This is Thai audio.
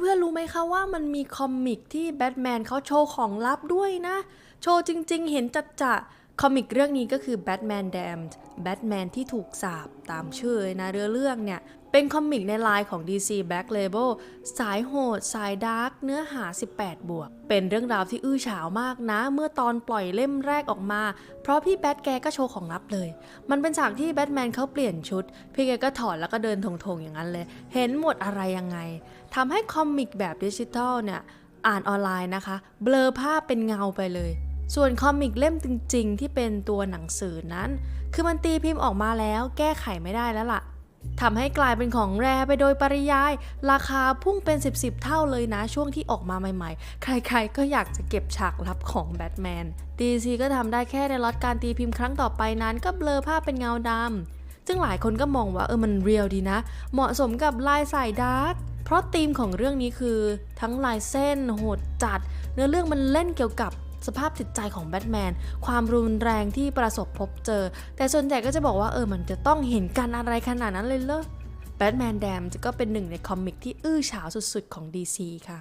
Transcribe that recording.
เพื่อนๆรู้ไหมคะว่ามันมีคอมิกที่แบทแมนเขาโชว์ของลับด้วยนะ โชว์จริงๆ เห็นจัดจะคอมิกเรื่องนี้ก็คือ Batman Damned แบทแมนที่ถูกสาบตามชื่อนะเรื่องเรื่องเนี่ย เป็นคอมิกในไลน์ของ DC Black Label สายโหด สายดาร์ก เนื้อหา 18 บวก เป็นเรื่องราวที่อื้อฉาวมากนะ เมื่อตอนปล่อยเล่มแรกออกมา เพราะพี่แบทแกก็โชว์ของลับเลย มันเป็นฉากที่แบทแมนเขาเปลี่ยนชุด พี่แกก็ถอดแล้วก็เดินทงๆอย่างนั้นเลย เห็นหมดอะไรยังไง ทำให้คอมิกแบบดิจิทัลเนี่ย อ่านออนไลน์นะคะ เบลอภาพเป็นเงาไปเลยส่วนคอมิกเล่มจริง ๆ ที่เป็นตัวหนังสือนั้น คือมันตีพิมพ์ออกมาแล้วแก้ไขไม่ได้แล้วล่ะ ทำให้กลายเป็นของแรไปโดยปริยาย ราคาพุ่งเป็น 10บสเท่าเลยนะ ช่วงที่ออกมาใหม่ๆ ใครๆ ก็อยากจะเก็บฉากลับของแบทแมน DC ก็ทำได้แค่ในล็อตการตีพิมพ์ครั้งต่อไปนั้น ก็เบลอภาพเป็นเงาดำซึ่งหลายคนก็มองว่าเออมันเรียลดีนะ เหมาะสมกับลายสายดาร์กเพราะธีมของเรื่องนี้คือ ทั้งลายเส้นโหดจัด เนื้อเรื่องมันเล่นเกี่ยวกับ สภาพจิตใจของแบทแมนความรุนแรงที่ประสบพบเจอ แต่ส่วนใหญ่ก็จะบอกว่าเออมันจะต้องเห็นกันอะไรขนาดนั้นเลยเหรอแบทแมนแดมก็เป็นหนึ่งในคอมิกที่อื้อฉาวสุดๆของ DC ค่ะ